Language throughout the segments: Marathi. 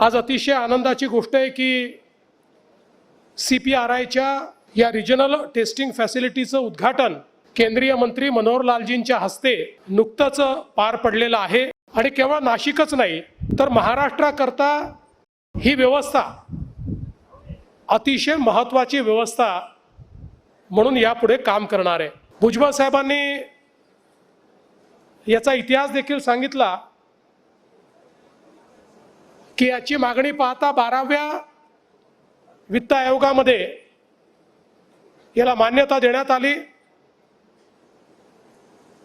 आज अतिशय आनंदाची गोष्ट आहे की सी पी आर आयच्या या रिजनल टेस्टिंग फॅसिलिटीचं उद्घाटन केंद्रीय मंत्री मनोहर लालजींच्या हस्ते नुकतंच पार पडलेलं आहे. आणि केवळ नाशिकच नाही तर महाराष्ट्राकरता ही व्यवस्था अतिशय महत्त्वाची व्यवस्था म्हणून यापुढे काम करणार आहे. भुजबळ साहेबांनी याचा इतिहास देखील सांगितला की याची मागणी पाहता बाराव्या वित्त आयोगामध्ये याला मान्यता देण्यात आली.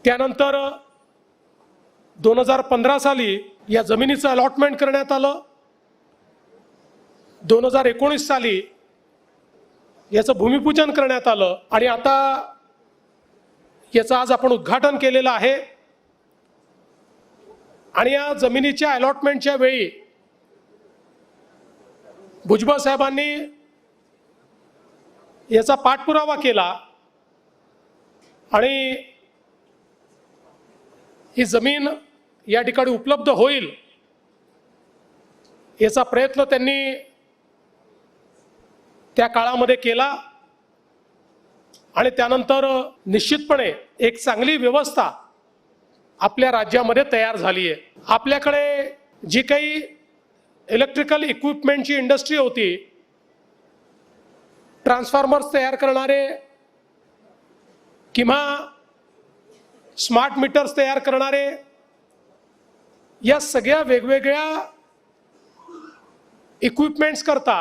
त्यानंतर दोन हजार पंधरा साली या जमिनीचं अलॉटमेंट करण्यात आलं. दोन हजार एकोणीस साली याचं भूमिपूजन करण्यात आलं आणि आता याचं आज आपण उद्घाटन केलेलं आहे. आणि या जमिनीच्या अलॉटमेंटच्या वेळी भुजबळ साहेबांनी याचा पाठपुरावा केला आणि ही जमीन या ठिकाणी उपलब्ध होईल याचा प्रयत्न त्यांनी त्या काळामध्ये केला आणि त्यानंतर निश्चितपणे एक चांगली व्यवस्था आपल्या राज्यामध्ये तयार झाली आहे. आपल्याकडे जी काही इलेक्ट्रिकल इक्विपमेंटची इंडस्ट्री होती. ट्रान्सफॉर्मर्स तयार करणारे किंवा स्मार्ट मीटर्स तयार करणारे या सगळ्या वेगवेगळ्या इक्विपमेंट्स करता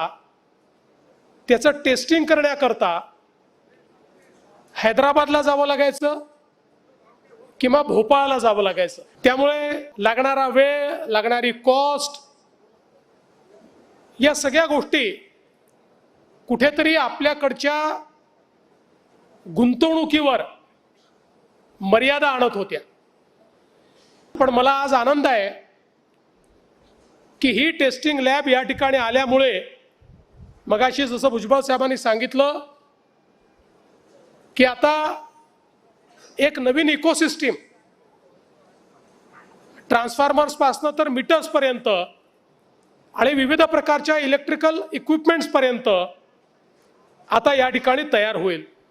त्याचं टेस्टिंग करण्याकरता हैदराबादला जावं लागायचं किंवा भोपाळला जावं लागायचं. त्यामुळे लागणारा वेळ लागणारी कॉस्ट या सगळ्या गोष्टी कुठेतरी आपल्याकडच्या गुंतवणुकीवर मर्यादा आणत होत्या. पण मला आज आनंद आहे की ही टेस्टिंग लॅब या ठिकाणी आल्यामुळे मगाशी जसं भुजबळ साहेबांनी सांगितलं की आता एक नवीन इकोसिस्टीम ट्रान्सफॉर्मर्सपासनं तर मीटर्सपर्यंत आणि विविध प्रकारच्या इलेक्ट्रिकल इक्विपमेंट्सपर्यंत आता या ठिकाणी तयार होईल.